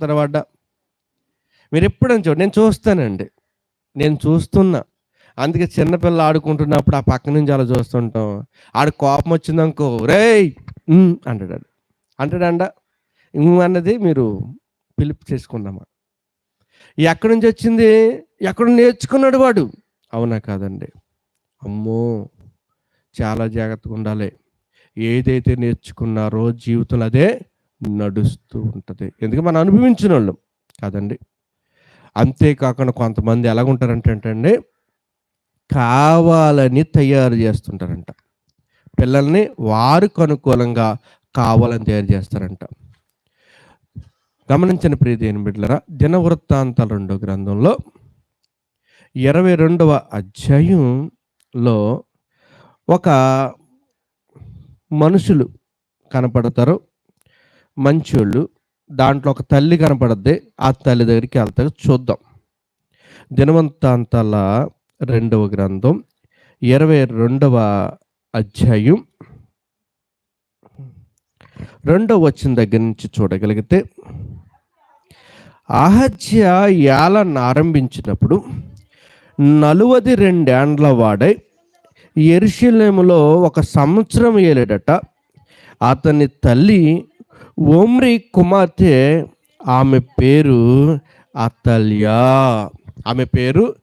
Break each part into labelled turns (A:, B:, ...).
A: తర్వాత మీరు ఎప్పుడని చూడండి నేను చూస్తానండి. నేను చూస్తున్నా. అందుకే చిన్నపిల్ల ఆడుకుంటున్నప్పుడు ఆ పక్క నుంచి అలా చూస్తుంటాం. ఆడు కోపం వచ్చిందనుకో రేయ్! అంటాడు అంటాడండ అన్నది మీరు పిలుపు చేసుకున్నామా ఎక్కడి నుంచి వచ్చింది? ఎక్కడ నేర్చుకున్నాడు వాడు? అవునా కాదండి. అమ్మో! చాలా జాగ్రత్తగా ఉండాలి. ఏదైతే నేర్చుకున్నారో జీవితంలో అదే నడుస్తూ ఉంటుంది. ఎందుకంటే మనం అనుభవించిన వాళ్ళం కాదండి. అంతేకాకుండా కొంతమంది ఎలాగుంటారంటే అండి కావాలని తయారు చేస్తుంటారంట. పిల్లల్ని వారికి అనుకూలంగా కావాలని తయారు చేస్తారంట. గమనించిన ప్రియదేని బిడ్డలరా దినవృత్తాంతాల రెండో గ్రంథంలో ఇరవై రెండవ అధ్యాయంలో ఒక మనుషులు కనపడతారు. మంచోళ్ళు దాంట్లో ఒక తల్లి కనపడద్ది ఆ తల్లి దగ్గరికి వెళ్తా చూద్దాం. దినవంతాంతాల రెండవ గ్రంథం ఇరవై రెండవ అధ్యాయం. రెండవ వచ్చిన దగ్గర నుంచి చూడగలిగితే అహజ్య యాలను ఆరంభించినప్పుడు నలువది రెండేండ్ల వాడై ఎరుషలేములో ఒక సంవత్సరం ఏలేడట అతని తల్లి ఓమ్రి కుమార్తె ఆమె పేరు అతల్యా ఆమె పేరు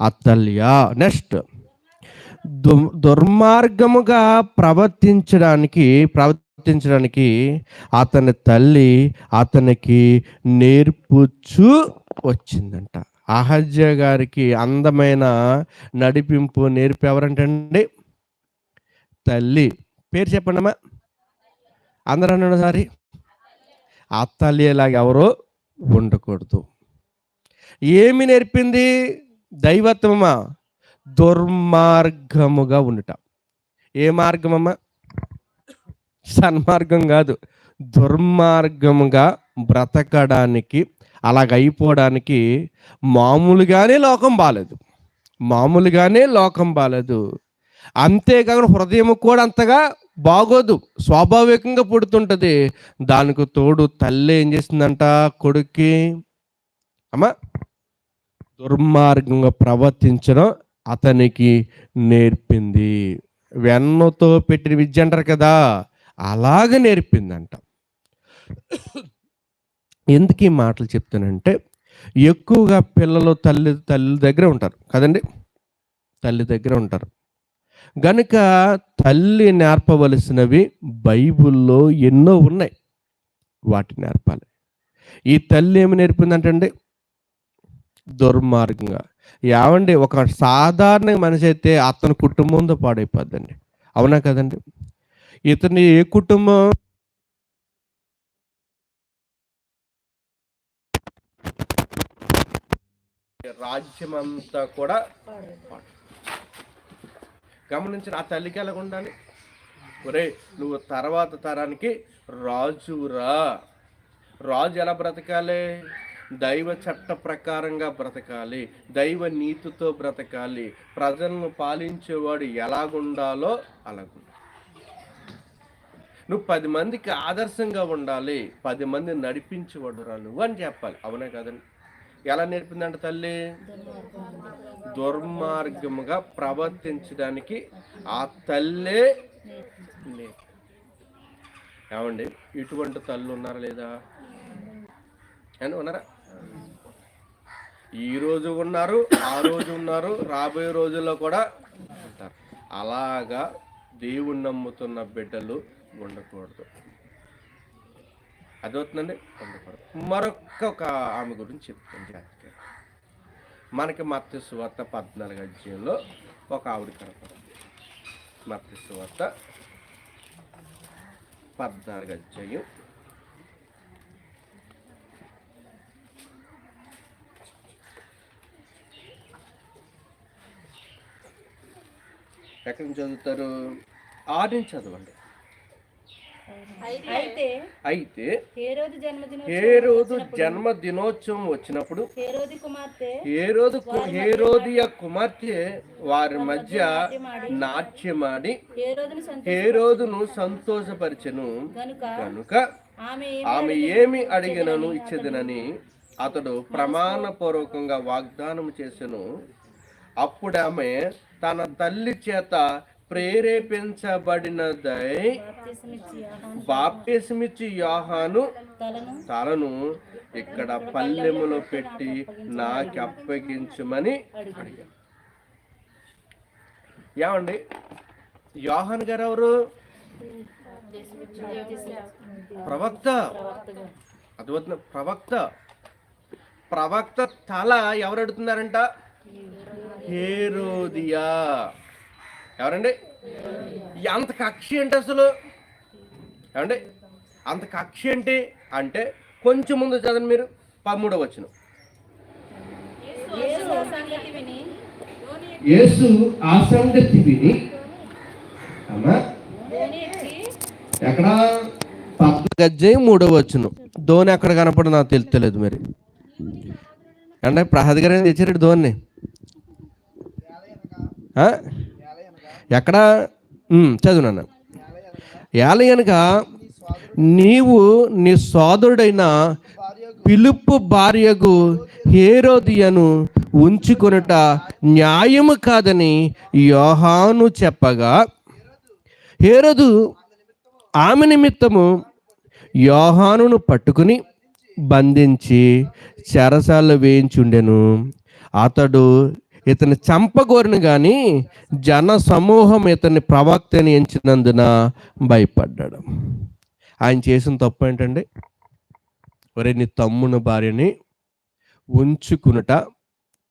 A: అతల్యా నెక్స్ట్ దు దుర్మార్గముగా ప్రవర్తించడానికి ప్రవర్తించడానికి అతని తల్లి అతనికి నేర్పుచు వచ్చిందంట. అహజ్య గారికి అందమైన నడిపింపు నేర్పు ఎవరంటండి? తల్లి. పేరు చెప్పండి అమ్మా అందరూ అన్నాడు సారి? అత్తల్లిలాగా ఎవరో ఉండకూడదు. ఏమి నేర్పింది? దైవత్వమా? దుర్మార్గముగా ఉండుట. ఏ మార్గమమ్మా? సన్మార్గం కాదు. దుర్మార్గముగా బ్రతకడానికి అలాగ అయిపోవడానికి మామూలుగానే లోకం బాలేదు. మామూలుగానే లోకం బాలేదు. అంతేకాకుండా హృదయం కూడా అంతగా బాగోదు. స్వాభావికంగా పుడుతుంటుంది. దానికి తోడు తల్లి ఏం చేసిందంట? కొడుక్కి అమ్మా దుర్మార్గంగా ప్రవర్తించడం అతనికి నేర్పింది. వెన్నతో పెట్టిన విద్య అంటారు కదా అలాగ నేర్పిందంట. ఎందుకు ఈ మాటలు చెప్తానంటే ఎక్కువగా పిల్లలు తల్లి తల్లి దగ్గర ఉంటారు. కదండి? తల్లి దగ్గర ఉంటారు. గనుక తల్లి నేర్పవలసినవి బైబిల్లో ఎన్నో ఉన్నాయి. వాటిని నేర్పాలి. ఈ తల్లి ఏమి నేర్పిందంటండి? దుర్మార్గంగా. ఏమండి? ఒక సాధారణ మనిషి అయితే అతని కుటుంబంతో పాడైపోద్దండి. అవునా కదండి? ఇతని ఏ కుటుంబం? రాజ్యం అంతా కూడా గమనించిన ఆ తల్లికి ఎలాగ ఉండాలి? ఒరే నువ్వు తర్వాత తరానికి రాజురా రాజు ఎలా బ్రతకాలి? దైవ చట్ట ప్రకారంగా బ్రతకాలి. దైవ నీతితో బ్రతకాలి. ప్రజలను పాలించేవాడు ఎలాగుండాలో అలాగుండాలి. నువ్వు పది మందికి ఆదర్శంగా ఉండాలి. పది మంది నడిపించేవాడురా నువ్వు అని చెప్పాలి. అవునా కదండి? ఎలా నేర్పిందంట తల్లి? దుర్మార్గముగా ప్రవర్తించడానికి ఆ తల్లే ఏమండి ఇటువంటి తల్లు ఉన్నారా లేదా? అని ఉన్నారా? ఈ రోజు ఉన్నారు ఆ రోజు ఉన్నారు రాబోయే రోజుల్లో కూడా ఉంటారు. అలాగా దేవుణ్ణి నమ్ముతున్న బిడ్డలు ఉండకూడదు. అదవుతుందండి ఉండకూడదు. మరొక ఒక ఆమె గురించి చెప్తాను జాగ్రత్తగా మనకి మత్స్య సువార్త పద్నాలుగు అధ్యాయంలో ఒక ఆవిడ కనపడుతుంది. మత్స్య సువార్త పద్నాలుగు అధ్యాయం. ఎక్కడి నుంచి చదువుతారు? ఆరు నుంచి చదవండి.
B: అయితే
A: అయితే
B: ఏ రోజు
A: జన్మ దినోత్సవం వచ్చినప్పుడు?
B: ఏ రోజు కుమార్తె?
A: ఏ రోజు కుమార్తె? వారి మధ్య నాట్యమాడి.
B: ఏ రోజును సంత
A: ఏ రోజును సంతోషపరిచెను?
B: గనుక
A: కనుక
B: ఆమె
A: ఆమె ఏమి అడిగినను? ఇచ్చేదనని అతడు ప్రమాణపూర్వకంగా వాగ్దానం చేసెను. అప్పుడు ఆమె తన తల్లి చేత ప్రేరేపించబడినదై
B: బాప్తిస్మిచ్చి యోహాను
A: యోహాను
B: తలను
A: ఇక్కడ పల్లెములో పెట్టి నాకు అప్పగించమని అడిగాను ఏమండి? యోహాన్ గారు ఎవరు ప్రవక్త.
B: అద్భుత
A: అద్భుతం. ప్రవక్త. ప్రవక్త తల ఎవరు అడుగుతున్నారంట? హేరోదియా. ఎవరండి? అంత కక్ష ఏంటి అసలు? ఏమండి? అంత కక్ష ఏంటి? అంటే కొంచెం ముందు చదవండి మీరు. పదమూడవ వచ్చిన
B: యేసు ఆ సంగతి విని
A: అమ్మా. ఎక్కడ? మూడవ వచ్చును ధోని ఎక్కడ కనపడు నాకు తెలుస్తలేదు మరి. అంటే ప్రసాద్ గారు తెచ్చారు ధోని ఎక్కడ? ఉమ్, చదువు నాన్న. ఏలయనగా నీవు నీ సోదరుడైన పిలుపు భార్యకు హేరోదియను ఉంచుకొనుట న్యాయము కాదని యోహాను చెప్పగా హేరోదు ఆమె నిమిత్తము యోహానును పట్టుకుని బంధించి చెరసాల్లో వేయించుండెను. అతడు ఇతని చంపగోరిన కానీ జన సమూహం ఇతని ప్రవక్తని ఎంచినందున భయపడ్డాడు. ఆయన చేసిన తప్పు ఏంటండి? ఒరే నీ తమ్ముని భార్యని ఉంచుకునుట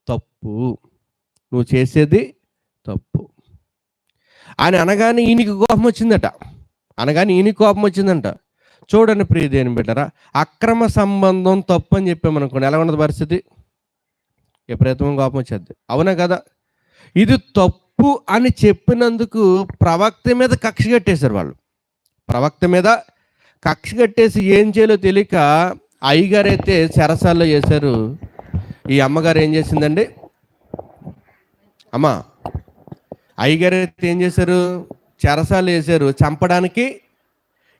A: తప్పు. నువ్వు చేసేది తప్పు. ఆయన అనగానే ఈయనకి కోపం వచ్చిందట. అనగానే ఈయనకి కోపం వచ్చిందంట. చూడండి ప్రియదేని బిడ్డరా అక్రమ సంబంధం తప్పు అని చెప్పామనుకోండి ఎలా ఉండదు పరిస్థితి? విపరీతమైన కోపం వచ్చేది. అవునా కదా? ఇది తప్పు అని చెప్పినందుకు ప్రవక్త మీద కక్ష కట్టేశారు వాళ్ళు. ప్రవక్త మీద కక్ష కట్టేసి ఏం చేయాలో తెలియక అయ్యగారు అయితే చెరసాల్లో చేశారు. ఈ అమ్మగారు ఏం చేసిందండి? అమ్మా అయ్యగారు అయితే ఏం చేశారు? చెరసాలు వేశారు చంపడానికి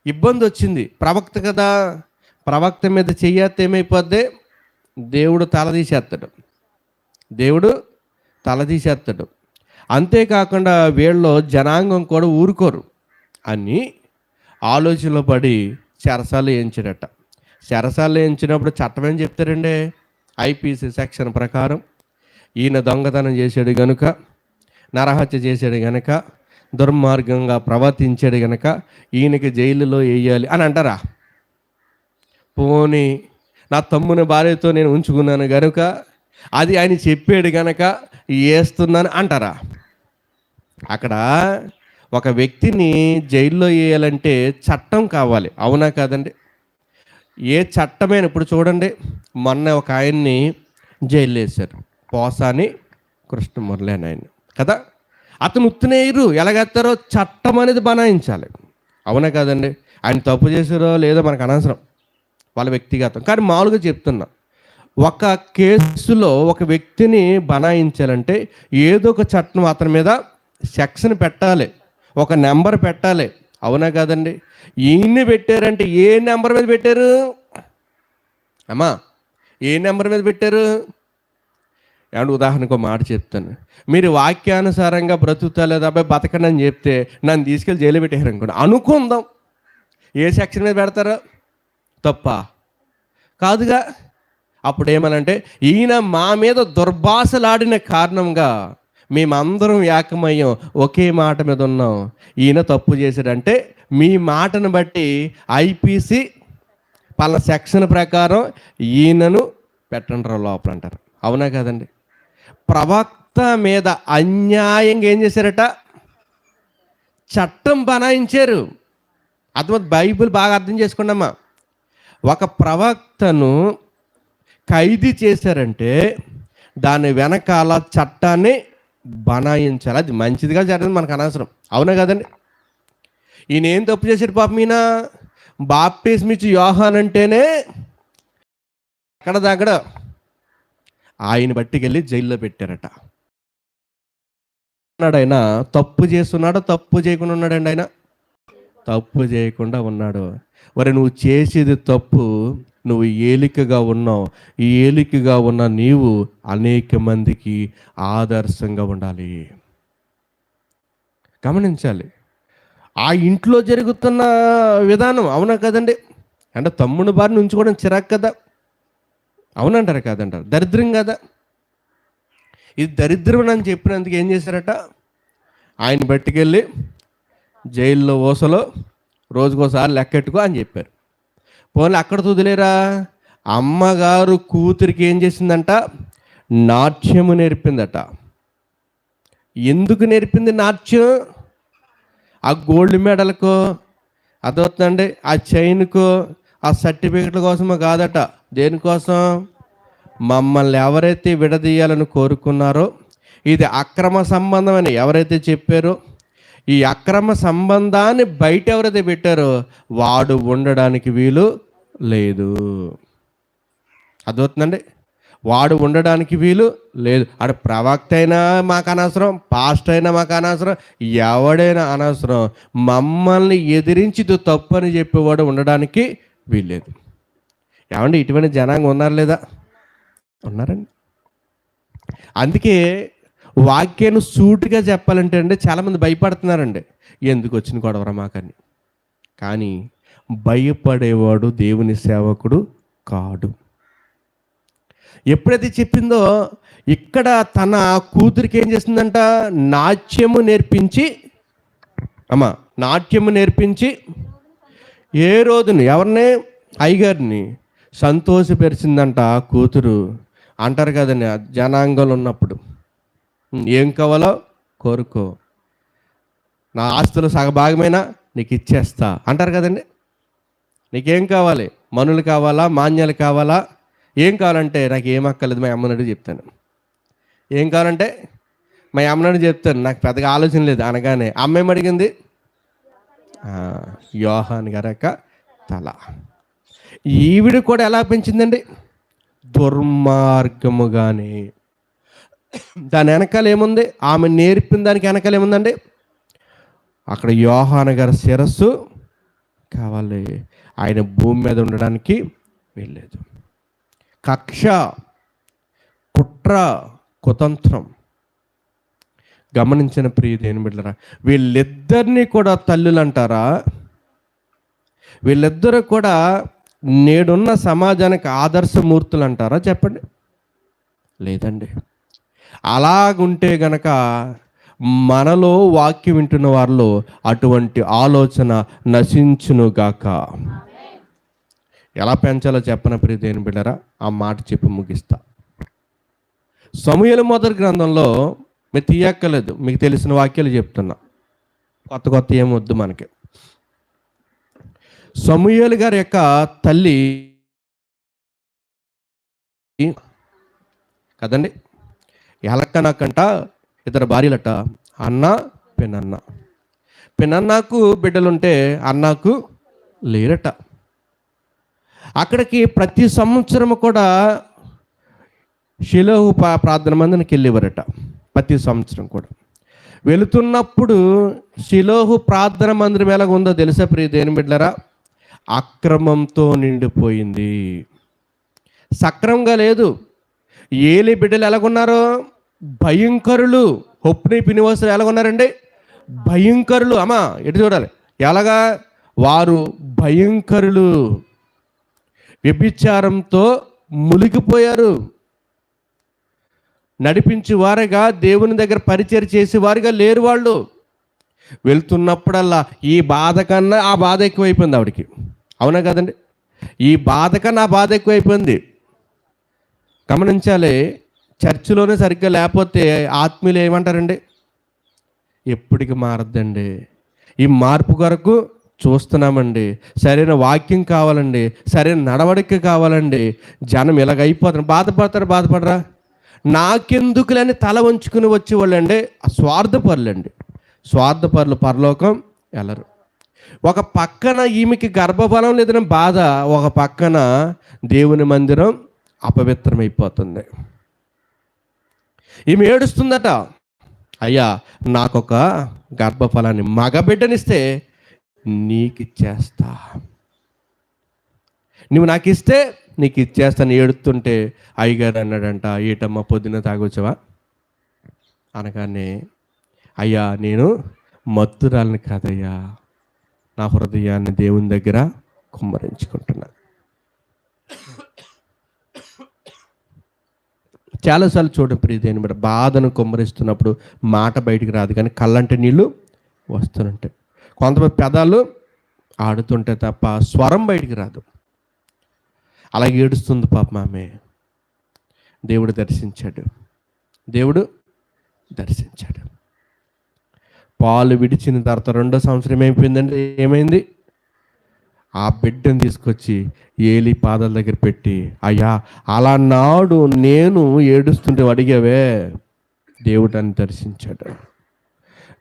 A: ఇబ్బంది వచ్చింది. ప్రవక్త కదా? ప్రవక్త మీద చెయ్యత్తే ఏమైపోద్ది? దేవుడు తల తీసేస్తాడు. దేవుడు తల తీసేస్తాడు. అంతేకాకుండా వీళ్ళు జనాంగం కూడా ఊరుకోరు. అని ఆలోచనలో పడి చెరసాలు వేయించాడట. చెరసాలు వేయించినప్పుడు చట్టం ఏం చెప్తారండి? ఐపీసీ సెక్షన్ ప్రకారం ఈయన దొంగతనం చేశాడు గనుక నరహత్య చేశాడు గనక దుర్మార్గంగా ప్రవర్తించాడు గనక ఈయనకి జైలులో వేయాలి అని అంటారా? పోనీ నా తమ్ముని భార్యతో నేను ఉంచుకున్నాను గనుక అది ఆయన చెప్పాడు గనక వేస్తున్నాను అంటారా? అక్కడ ఒక వ్యక్తిని జైల్లో వేయాలంటే చట్టం కావాలి. అవునా కాదండి? ఏ చట్టమైన ఇప్పుడు చూడండి మొన్న ఒక ఆయన్ని జైల్లో వేశారు. పోసాని కృష్ణమురళి అని ఆయన కదా? అతను ఉత్తినేయరు ఎలాగేస్తారో చట్టం అనేది బనాయించాలి. అవునా కాదండి? ఆయన తప్పు చేసారో లేదో మనకు అనవసరం. వాళ్ళ వ్యక్తిగతం. కానీ మామూలుగా చెప్తున్నా. ఒక కేసులో ఒక వ్యక్తిని బనాయించాలంటే ఏదో ఒక చట్టం అతని మీద సెక్షన్ పెట్టాలి ఒక నెంబర్ పెట్టాలి. అవునా కాదండి? ఈయన్ని పెట్టారంటే ఏ నెంబర్ మీద పెట్టారు? అమ్మా ఏ నెంబర్ మీద పెట్టారు? అండ్ ఉదాహరణకు మాట చెప్తాను. మీరు వాక్యానుసారంగా బ్రతుకుతా లేదా అబ్బాయి బతకండి అని చెప్తే నన్ను తీసుకెళ్ళి జైలు పెట్టారు అనుకోండి. అనుకుందాం. ఏ సెక్షన్ మీద పెడతారో? తప్ప. కాదుగా? అప్పుడు ఏమనంటే ఈయన మా మీద దుర్భాషలాడిన కారణంగా మేమందరం ఏకమయ్యాం ఒకే మాట మీద ఉన్నాం. ఈయన తప్పు చేశాడంటే మీ మాటను బట్టి ఐపీసీ పలానా సెక్షన్ ప్రకారం ఈయనను పెట్టండరా లోపల అంటారు అవునా కదండి? ప్రవక్త మీద అన్యాయంగా ఏం చేశారట? చట్టం బనాయించారు. అర్థం బైబిల్ బాగా అర్థం చేసుకున్నామా ఒక ప్రవక్తను ఖైదీ చేశారంటే దాని వెనకాల చట్టాన్ని బనాయించాలి. అది మంచిదిగా జరగదు మనకు అనవసరం. అవునా కదండి? ఈయన ఏం తప్పు చేశాడు పాపం ఈయన? బాప్టిస్మిచ్చి యోహాన్ అంటేనే అక్కడ దగ్గర ఆయన బట్టికెళ్ళి జైల్లో పెట్టారట. ఉన్నాడు ఆయన. తప్పు చేస్తున్నాడు? తప్పు చేయకుండా ఉన్నాడండి ఆయన. తప్పు చేయకుండా ఉన్నాడు. మరి నువ్వు చేసేది తప్పు. నువ్వు ఏలికగా ఉన్నావు. ఈ ఏలికగా ఉన్న నీవు అనేక మందికి ఆదర్శంగా ఉండాలి. గమనించాలి. ఆ ఇంట్లో జరుగుతున్న విధానం అవునా కదండి? అంటే తమ్ముడు బారిని ఉంచుకోవడం చిరాకు కదా? అవునంటారు కాదంటారు? దరిద్రం కదా? ఇది దరిద్రం అని చెప్పినందుకు ఏం చేశారట? ఆయన పట్టుకెళ్ళి జైల్లో ఓసలో రోజుకోసారి లెక్కెట్టుకో అని చెప్పారు. పోనీ అక్కడ వదిలేరా అమ్మగారు కూతురికి ఏం చేసిందంట? నాట్యము నేర్పిందట. ఎందుకు నేర్పింది నాట్యం? ఆ గోల్డ్ మెడల్కో అదవుతుందండి ఆ చైన్కో ఆ సర్టిఫికెట్ల కోసమో కాదట. దేనికోసం? మమ్మల్ని ఎవరైతే విడదీయాలని కోరుకున్నారో ఇది అక్రమ సంబంధం అని ఎవరైతే చెప్పారో ఈ అక్రమ సంబంధాన్ని బయట ఎవరైతే పెట్టారో వాడు ఉండడానికి వీలు లేదు. అదవుతుందండి వాడు ఉండడానికి వీలు లేదు. అటు ప్రవక్త అయినా మాకు అనవసరం పాస్ట్ అయినా మాకు అనవసరం ఎవడైనా అనవసరం. మమ్మల్ని ఎదిరించి ఇది తప్పు అని చెప్పేవాడు ఉండడానికి వీల్లేదు. ఏమండి ఇటువంటి జనాంగం ఉన్నారు లేదా? ఉన్నారండి. అందుకే వాక్యాన్ని సూటిగా చెప్పాలంటే అండి చాలామంది భయపడుతున్నారండి. ఎందుకు వచ్చిన గొడవరా మాకని? కానీ భయపడేవాడు దేవుని సేవకుడు కాడు. ఎప్పుడైతే చెప్పిందో ఇక్కడ తన కూతురికి ఏం చేసిందంట? నాట్యము నేర్పించి అమ్మా నాట్యము నేర్పించి ఏ రోజుని? ఎవరిని? అయ్యగారిని. సంతోషపరిచిందంట కూతురు. అంటారు కదండి జనాంగంలో ఉన్నప్పుడు. ఏం కావాలో కోరుకో. నా ఆస్తులు సగభాగమైనా నీకు ఇచ్చేస్తా. అంటారు కదండి. నీకేం కావాలి? మనులు కావాలా? మాన్యాలు కావాలా? ఏం కావాలంటే నాకు ఏం అక్కర్లేదు మా అమ్మనడు చెప్తాను. ఏం కావాలంటే మా అమ్మనడు చెప్తాను. నాకు పెద్దగా ఆలోచన లేదు అనగానే. అమ్మ ఏమడిగింది యోహాన్ గారి యొక్క తల. ఈవిడ కూడా ఎలా పెంచిందండి? దుర్మార్గముగానే. దాని వెనకాల ఏముంది? ఆమె నేర్పిన దానికి వెనకాల ఏముందండి? అక్కడ యోహాన్ గారి శిరస్సు కావాలి. ఆయన భూమి మీద ఉండడానికి వెళ్ళలేదు కక్ష కుట్ర కుతంత్రం. గమనించిన ప్రియ దేని బిడ్డరా వీళ్ళిద్దరినీ కూడా తల్లులు అంటారా వీళ్ళిద్దరూ కూడా నేడున్న సమాజానికి ఆదర్శమూర్తులు అంటారా చెప్పండి. లేదండి. అలాగుంటే గనక మనలో వాక్యం వింటున్న వారిలో అటువంటి ఆలోచన నశించునుగాక. ఎలా పెంచాలో చెప్పన ప్రియ దేని బిడ్డరా? ఆ మాట చెప్పి ముగిస్తా. సమూహల మొదటి గ్రంథంలో మీరు తీయక్కర్లేదు మీకు తెలిసిన వాక్యాలు చెప్తున్నా. కొత్త కొత్త ఏమొద్దు వద్దు మనకి. సమూహలు గారి యొక్క తల్లి కదండి? ఎలక్కనకంట ఇద్దరు భార్యలట అన్న పెనన్న. పెనన్నకు బిడ్డలుంటే అన్నాకు లేరట. అక్కడికి ప్రతి సంవత్సరం కూడా శిలోహు ప్రార్థన మందికి వెళ్ళేవారట ప్రతి సంవత్సరం కూడా. వెళుతున్నప్పుడు శిలోహు ప్రార్థన మందిరం ఎలాగ ఉందో తెలుసా ప్రియ దేని బిడ్డరా అక్రమంతో నిండిపోయింది. సక్రమంగా లేదు. ఏలి బిడ్డలు ఎలాగున్నారో? భయంకరులు. హొప్ని పినివాసులు ఎలాగున్నారండి? భయంకరులు. అమ్మా ఎటు చూడాలి? ఎలాగా? వారు భయంకరులు. వ్యభిచారంతో మునిగిపోయారు నడిపించి వారుగా దేవుని దగ్గర పరిచయం చేసే వారిగా లేరు వాళ్ళు వెళ్తున్నప్పుడల్లా ఈ బాధ కన్నా ఆ బాధ ఎక్కువైపోయింది ఆవిడకి. అవునా కదండి? ఈ బాధ కన్నా ఆ బాధ ఎక్కువైపోయింది. గమనించాలి చర్చిలోనే సరిగ్గా లేకపోతే ఆత్మీయులు ఏమంటారండి? ఎప్పటికి మారద్దండి. ఈ మార్పు కొరకు చూస్తున్నామండి. సరైన వాక్యం కావాలండి. సరైన నడవడిక కావాలండి. జనం ఇలాగ బాధపడతారు? బాధపడరా? నాకెందుకులని తల వంచుకుని వచ్చేవాళ్ళండి? అండి స్వార్థపరులండి. స్వార్థపరులు పరలోకం వెళ్ళరు ఒక పక్కన ఈమెకి గర్భఫలం లేదని బాధ ఒక పక్కన దేవుని మందిరం అపవిత్రమైపోతుంది. ఈమె ఏడుస్తుందట అయ్యా నాకొక గర్భఫలాన్ని మగ బిడ్డనిస్తే నీకు ఇచ్చేస్తా నువ్వు నాకు ఇస్తే నీకు ఇచ్చేస్తాను ఏడుతుంటే అయ్యగారు అన్నాడంట ఏటమ్మా పొద్దున్న తాగొచ్చావా? అనగానే అయ్యా నేను మత్తురాలని కాదయ్యా. నా హృదయాన్ని దేవుని దగ్గర కుమ్మరించుకుంటున్నా. చాలాసార్లు చూడండి ప్రియదేని బట్టి బాధను కుమ్మరిస్తున్నప్పుడు మాట బయటికి రాదు కానీ కళ్ళంటే నీళ్ళు వస్తుంటాయి కొంతమంది పెదాలు ఆడుతుంటే తప్ప స్వరం బయటికి రాదు. అలా ఏడుస్తుంది పాపం ఆమె. దేవుడు దర్శించాడు. దేవుడు దర్శించాడు. పాలు విడిచిన తర్వాత రెండో సంవత్సరం ఏమైపోయిందంటే ఏమైంది? ఆ బిడ్డను తీసుకొచ్చి ఏలి పాదాల దగ్గర పెట్టి అయ్యా అలా నాడు నేను ఏడుస్తుంటే అడిగావే. దేవుడు అని దర్శించాడు.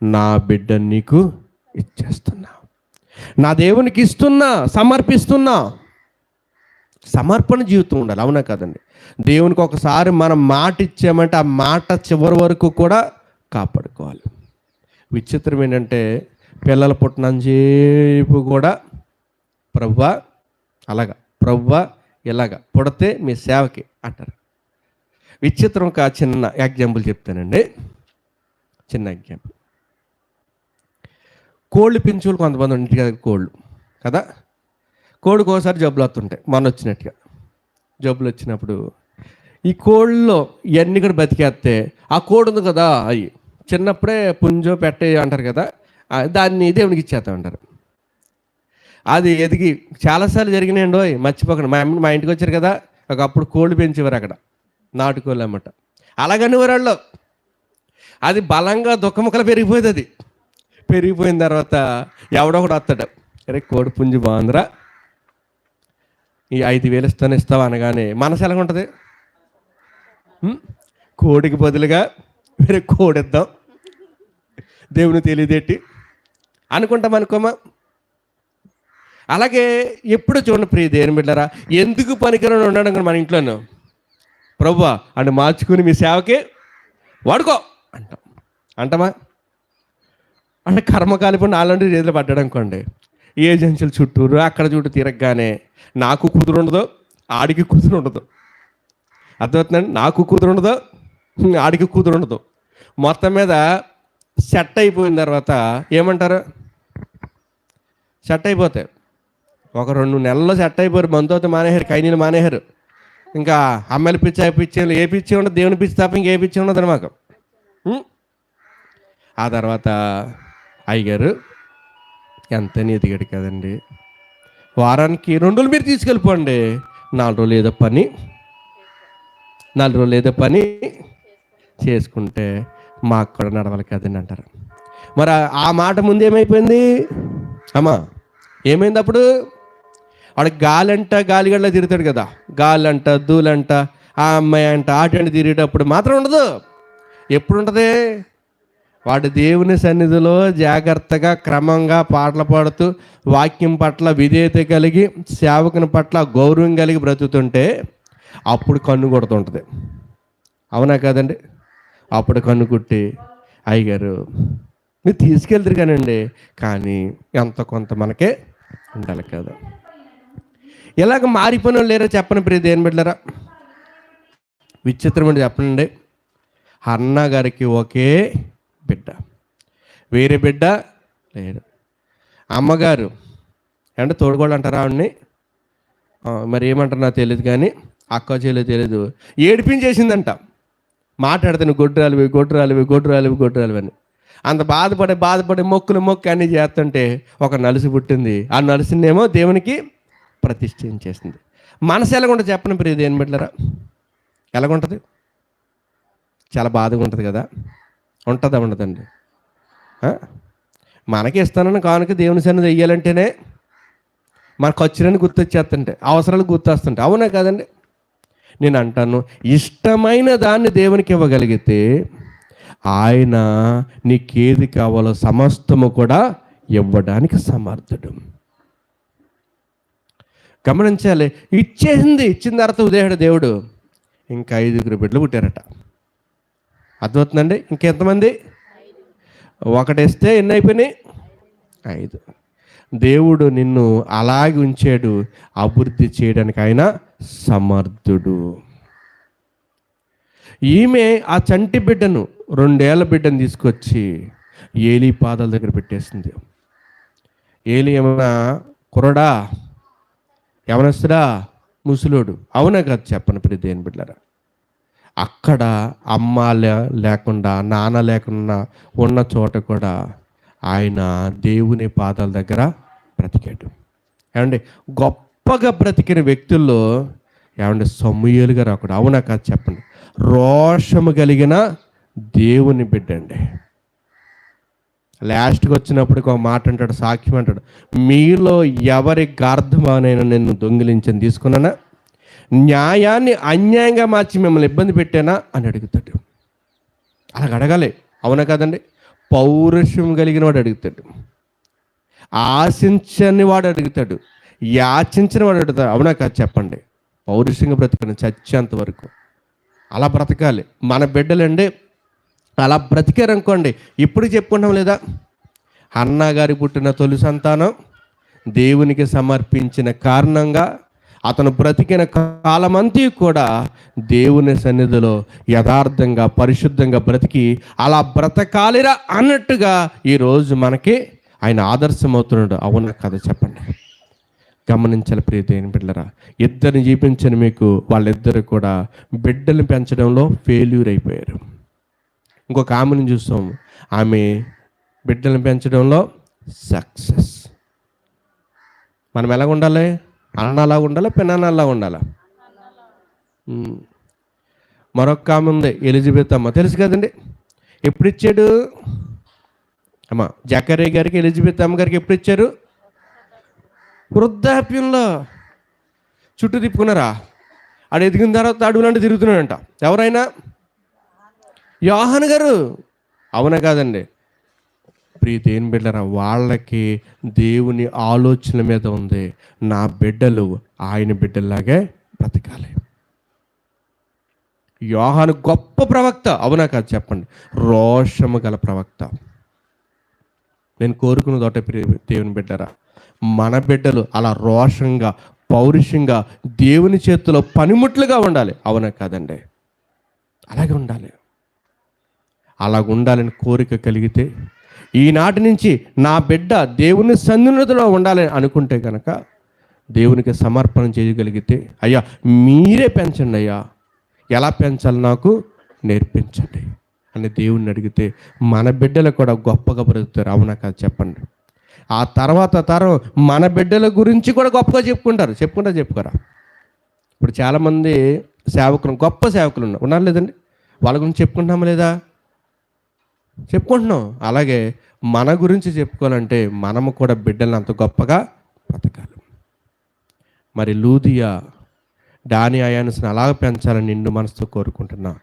A: నా బిడ్డ నీకు ఇచ్చేస్తున్నా నా దేవునికి ఇస్తున్నా సమర్పిస్తున్నా. సమర్పణ జీవితం ఉండాలి అవునా కదండి? దేవునికి ఒకసారి మనం మాట ఇచ్చామంటే ఆ మాట చివరి వరకు కూడా కాపాడుకోవాలి. విచిత్రం ఏంటంటే పిల్లలు పుట్టినంచేపు కూడా ప్రవ్వ అలాగా ప్రవ్వ ఇలాగా పుడితే మీ సేవకి అంటారు. విచిత్రం ఒక చిన్న ఎగ్జాంపుల్ చెప్తానండి. చిన్న ఎగ్జాంపుల్ కోళ్ళు పెంచులు కొంతమంది ఇంటి కోళ్ళు కదా? కోడికి ఒకసారి జబ్బులు వస్తుంటాయి మన వచ్చినట్టుగా. జబ్బులు వచ్చినప్పుడు. ఈ కోళ్ళలో ఇవన్నీ కూడా బతికేస్తే ఆ కోడి ఉంది కదా అవి చిన్నప్పుడే పుంజో పెట్టే అంటారు కదా దాన్ని దేవునికి ఇచ్చేస్తా ఉంటారు. అది ఎదిగి చాలాసార్లు జరిగినాయండి ఓయ్ మర్చిపోకండి. మా అమ్మ మా ఇంటికి వచ్చారు కదా ఒకప్పుడు కోళ్ళు పెంచేవారు అక్కడ నాటుకోళ్ళు అన్నమాట. అలాగని వాళ్ళు. అది బలంగా దుఃఖముఖలు పెరిగిపోయేది అది. పెరిగిపోయిన తర్వాత ఎవడో వస్తాడు. అరే కోడి పుంజు బాగుందిరా. ఈ ఐదు వేలు ఇస్తాను ఇస్తావు? అనగానే మనసు ఎలాగ ఉంటుంది? కోడికి బదులుగా వేరే కోడి ఇద్దాం. దేవుని తెలియదేటి? అనుకుంటాం అనుకోమా? అలాగే ఎప్పుడు చూడండి ప్రియ దేని బిడ్డరా ఎందుకు పనికిరని ఉండడం మన ఇంట్లోనూ? ప్రభు అని మార్చుకుని మీ సేవకి వాడుకో అంటాం. అంటామా? అంటే కర్మ కాలిపోయి నాలుగు చేతులు పడ్డాడు అనుకోండి. ఏజెన్సీల చుట్టూరు అక్కడ చుట్టూ తిరగగానే నాకు కుదురు ఉండదు ఆడికి కుదురు ఉండదు. అర్థమవుతుందండి? నాకు కుదురు ఉండదు ఆడికి కూతురు ఉండదు. మొత్తం మీద సెట్ అయిపోయిన తర్వాత ఏమంటారు? సెట్ అయిపోతాయి ఒక రెండు నెలల్లో సెట్ అయిపోయారు మనతో మానేశారు కైనీలు మానేశారు ఇంకా అమ్మాయిల పిచ్చి పిచ్చి ఏ పిచ్చి ఉండదు దేవుని పిచ్చి తప్ప ఇంకే పిచ్చి ఉండదు మాకు. ఆ తర్వాత అయ్యగారు ఎంత ఎదిగాడు కదండి. వారానికి రెండు రోజులు మీరు తీసుకెళ్ళిపోండి. నాలుగు రోజులు ఏదో పని నాలుగు రోజులు ఏదో పని చేసుకుంటే మాకు కూడా నడవాలి కదండి అంటారు. మరి ఆ- మాట ముందు ఏమైపోయింది? అమ్మా ఏమైంది అప్పుడు? వాడికి గాలంట గాలిగడ్డ తిరుగుతాడు కదా. గాలంట దూలంట ఆ అమ్మాయి అంట ఆటంట తిరిగేటప్పుడు మాత్రం ఉండదు. ఎప్పుడు ఉంటుంది? వాడు దేవుని సన్నిధిలో జాగ్రత్తగా క్రమంగా పాటలు పాడుతూ వాక్యం పట్ల విధేయత కలిగి సేవకుని పట్ల గౌరవం కలిగి బ్రతుకుతుంటే అప్పుడు కన్ను కొడుతుంటుంది. అవునా కదండి? అప్పుడు కన్ను కుట్టి అయ్యగారు మీరు తీసుకెళ్తారు కానండి కానీ ఎంత కొంత మనకే ఉండాలి కదా. ఇలాగ మారిపోయిన వాళ్ళు చెప్పని ప్రియ దేని బిడ్డరా విచిత్రమని చెప్పనండి. అన్న గారికి ఒకే బిడ్డ. వేరే బిడ్డ లేడు. అమ్మగారు అంటే తోడుకోళ్ళు అంటారా ఆవిడ్ని మరి ఏమంటారు నాకు తెలియదు కానీ అక్క చేయలేదు తెలియదు ఏడిపించేసిందంట. మాట్లాడితే గొడ్రాలివి గొడ్రాలివి గొడ్రాలివి గొడ్రాలివి అని. అంత బాధపడే బాధపడే మొక్కులు మొక్కు అన్నీ చేస్తుంటే ఒక నలుసు పుట్టింది. ఆ నలుసునేమో దేవునికి ప్రతిష్ఠించేసింది. మనసు ఎలాగుంటుంది చెప్పండి ప్రియ దేని బిడ్డరా ఎలాగుంటుంది? చాలా బాధగా ఉంటుంది కదా. ఉంటుందా ఉండదండి. మనకి ఇస్తానని కానుక దేవుని సన్నిధి వెయ్యాలంటేనే మన ఖర్చులని గుర్తొచ్చేస్తుంటే అవసరాలు గుర్తొస్తుంటే. అవునా కదండి. నేను అంటాను ఇష్టమైన దాన్ని దేవునికి ఇవ్వగలిగితే ఆయన నీకేది కావాలో సమస్తము కూడా ఇవ్వడానికి సమర్థుడు. గమనించాలి ఇచ్చేసింది ఇచ్చిన తర్వాత ఉదయడు దేవుడు ఇంకా ఐదుగురు బిడ్డలు పుట్టారట. అర్థమవుతుందండి? ఇంకెంతమంది? ఒకటేస్తే ఎన్ని అయిపోయినాయి ఐదు. దేవుడు నిన్ను అలాగే ఉంచాడు. అభివృద్ధి చేయడానికి ఆయన సమర్థుడు. ఈమె ఆ చంటి బిడ్డను రెండేళ్ళ బిడ్డను తీసుకొచ్చి ఏలి పాదాల దగ్గర పెట్టేసింది. ఏలి ఏమన్నా కురడా యవనస్తుడా ముసలోడు. అవునా కాదు చెప్పను ప్రతి దేని బిడ్డరా అక్కడ అమ్మ లే- లేకుండా నాన్న లేకుండా ఉన్న చోట కూడా ఆయన దేవుని పాదాల దగ్గర బ్రతికాడు. ఏమండి? గొప్పగా బ్రతికిన వ్యక్తుల్లో ఏమండి? సమూహలు గారు ఒకడు. అవునా కాదు? చెప్పండి. రోషము కలిగిన దేవుని బిడ్డండి లాస్ట్కి వచ్చినప్పుడు ఒక మాట అంటాడు సాక్ష్యం అంటాడు. మీలో ఎవరి గార్ధమానైనా నేను దొంగిలించని తీసుకున్నానా? న్యాయాన్ని అన్యాయంగా మార్చి మిమ్మల్ని ఇబ్బంది పెట్టానా అని అడుగుతాడు. అలాగ అడగాలి. అవునా కదండి? పౌరుషం కలిగిన వాడు అడుగుతాడు. ఆశించని వాడు అడుగుతాడు. యాచించిన వాడు అడుగుతాడు. అవునా కాదు? చెప్పండి. పౌరుషంగా బ్రతకండి చచ్చేంత వరకు. అలా బ్రతకాలి. మన బిడ్డలండి అలా బ్రతికారనుకోండి ఇప్పుడు చెప్పుకుంటాం లేదా? అన్న గారి పుట్టిన తొలి సంతానం దేవునికి సమర్పించిన కారణంగా అతను బ్రతికిన కాలమంతా కూడా దేవుని సన్నిధిలో యథార్థంగా పరిశుద్ధంగా బ్రతికి అలా బ్రతకాలిరా అన్నట్టుగా ఈరోజు మనకి ఆయన ఆదర్శమవుతున్నాడు. అవునా కదా చెప్పండి. గమనించాలి ప్రియ బిడ్డరా ఇద్దరిని జీవించిన మీకు వాళ్ళిద్దరు కూడా బిడ్డల్ని పెంచడంలో ఫెయిల్యూర్ అయిపోయారు. ఇంకొక ఆమెను చూస్తాం. ఆమె బిడ్డలను పెంచడంలో సక్సెస్ మనం ఎలా ఉండాలి అన్నలా ఉండాలా పెనాన్నలా ఉండాలా? మరొక ఆమె ఉంది ఎలిజబెత్ అమ్మ. తెలుసు కదండి? ఎప్పుడు ఇచ్చాడు? అమ్మ జకరే గారికి ఎలిజబెత్ అమ్మ గారికి ఎప్పుడు ఇచ్చారు? వృద్ధాప్యంలో. చుట్టూ తిప్పుకున్నారా? ఆడు ఎదిగిన తర్వాత అడుగులాంటి తిరుగుతున్నాడంట. ఎవరైనా? యోహన్ గారు. అవునా కాదండి? ప్రియ దేని బిడ్డరా? వాళ్ళకి దేవుని ఆలోచన మీద ఉంది. నా బిడ్డలు ఆయన బిడ్డల్లాగే బ్రతకాలి. యోహాను గొప్ప ప్రవక్త. అవునా కాదు? చెప్పండి. రోషము గల ప్రవక్త. నేను కోరుకున్న ఒకటే ప్రియ దేవుని బిడ్డరా మన బిడ్డలు అలా రోషంగా పౌరుషంగా దేవుని చేతిలో పనిముట్లుగా ఉండాలి. అవునా కాదండి? అలాగే ఉండాలి. అలాగ ఉండాలని కోరిక కలిగితే ఈనాటి నుంచి నా బిడ్డ దేవుని సన్నిధిలో ఉండాలని అనుకుంటే కనుక దేవునికి సమర్పణ చేయగలిగితే అయ్యా మీరే పెంచండి అయ్యా. ఎలా పెంచాలి నాకు? నేర్పించండి అని దేవుణ్ణి అడిగితే మన బిడ్డలు కూడా గొప్పగా బ్రతుకుతారు. అవునా కాదు చెప్పండి. ఆ తర్వాత తరం మన బిడ్డల గురించి కూడా గొప్పగా చెప్పుకుంటారు. చెప్పుకుంటారు చెప్పుకోరా? ఇప్పుడు చాలామంది సేవకులు గొప్ప సేవకులు ఉన్నారు. ఉన్నారు లేదండి? వాళ్ళ గురించి చెప్పుకుంటున్నామా లేదా? చెప్పుకుంటున్నాం. అలాగే మన గురించి చెప్పుకోవాలంటే మనము కూడా బిడ్డలను అంత గొప్పగా బ్రతకాలి మరి లూదియా డాని అయాన్స్ని అలా పెంచాలని నిండు మనసుతో కోరుకుంటున్నా.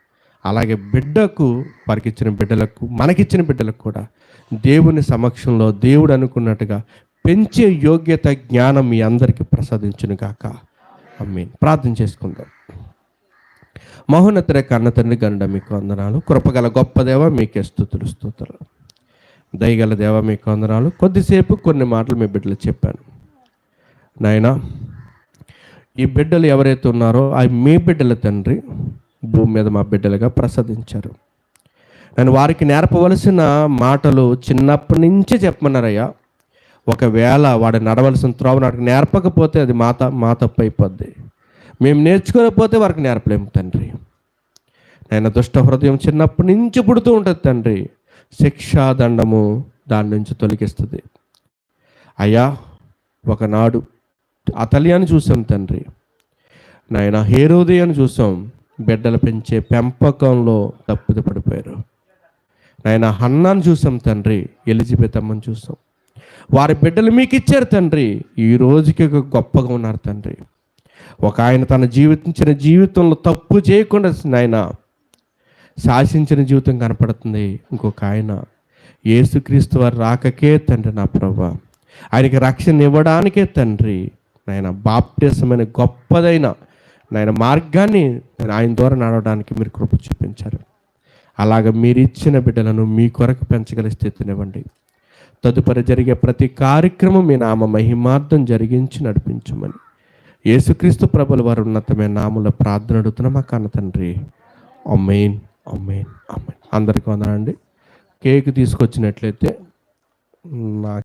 A: అలాగే బిడ్డకు వారికి ఇచ్చిన బిడ్డలకు మనకిచ్చిన బిడ్డలకు కూడా దేవుని సమక్షంలో దేవుడు అనుకున్నట్టుగా పెంచే యోగ్యత జ్ఞానం మీ అందరికీ ప్రసాదించును గాక అమ్మీన్ ప్రార్థన చేసుకుందాం. మహోన్నతర కన్న తండ్రి గండ మీకు వందనాలు. కృపగల గొప్ప దేవ మీకే స్థుతులు స్తోత్రాలు. దయగల దేవ మీకు వందనాలు. కొద్దిసేపు కొన్ని మాటలు మీ బిడ్డలు చెప్పాను. నాయనా ఈ బిడ్డలు ఎవరైతే ఉన్నారో అవి మీ బిడ్డల తండ్రి భూమి మీద మా బిడ్డలుగా ప్రసాదించారు. నేను వారికి నేర్పవలసిన మాటలు చిన్నప్పటి నుంచే చెప్పమన్నారయ్యా. ఒకవేళ వాడు నడవలసిన త్రోవ నాకు నేర్పకపోతే అది మాత మా తప్పు అయిపోద్ది. మేము నేర్చుకోకపోతే వారికి నేర్పలేము తండ్రి. నాయన దుష్ట హృదయం చిన్నప్పటి నుంచి పుడుతూ ఉంటుంది తండ్రి. శిక్షాదండము దాని నుంచి తొలగిస్తుంది. అయ్యా ఒకనాడు అతలియాన్ని చూసాం తండ్రి. నాయన హేరోదయాన్ని చూసాం. బిడ్డలు పెంచే పెంపకంలో తప్పుది పడిపోయారు. నాయన హన్నాను చూసాం తండ్రి. ఎలిజబెత్ అమ్మని చూసాం. వారి బిడ్డలు మీకు ఇచ్చారు తండ్రి. ఈ రోజుకి ఒక గొప్పగా ఉన్నారు తండ్రి. ఒక ఆయన తన జీవించిన జీవితంలో తప్పు చేయకుండా ఆయన శాసించిన జీవితం కనపడుతుంది. ఇంకొక ఆయన యేసుక్రీస్తు వారి రాకకే తండ్రి నా ప్రభా. ఆయనకి రక్షణ ఇవ్వడానికే తండ్రి. నాయన బాప్టిసమైన గొప్పదైన నాయన మార్గాన్ని ఆయన ద్వారా నడవడానికి మీరు కృప చూపించారు. అలాగ మీరు ఇచ్చిన బిడ్డలను మీ కొరకు పెంచగల స్థితినివ్వండి తదుపరి జరిగే ప్రతి కార్యక్రమం మీ నామ మహిమార్థం జరిగించి నడిపించమని యేసుక్రీస్తు ప్రభుల వారు ఉన్నతమైన నాముల ప్రార్థన అడుగుతున్న మా కన్న తండ్రి. అమ్మేన్ అమ్మేన్ అమ్మేన్ అందరికీ వందనండి కేక్ తీసుకొచ్చినట్లయితే నా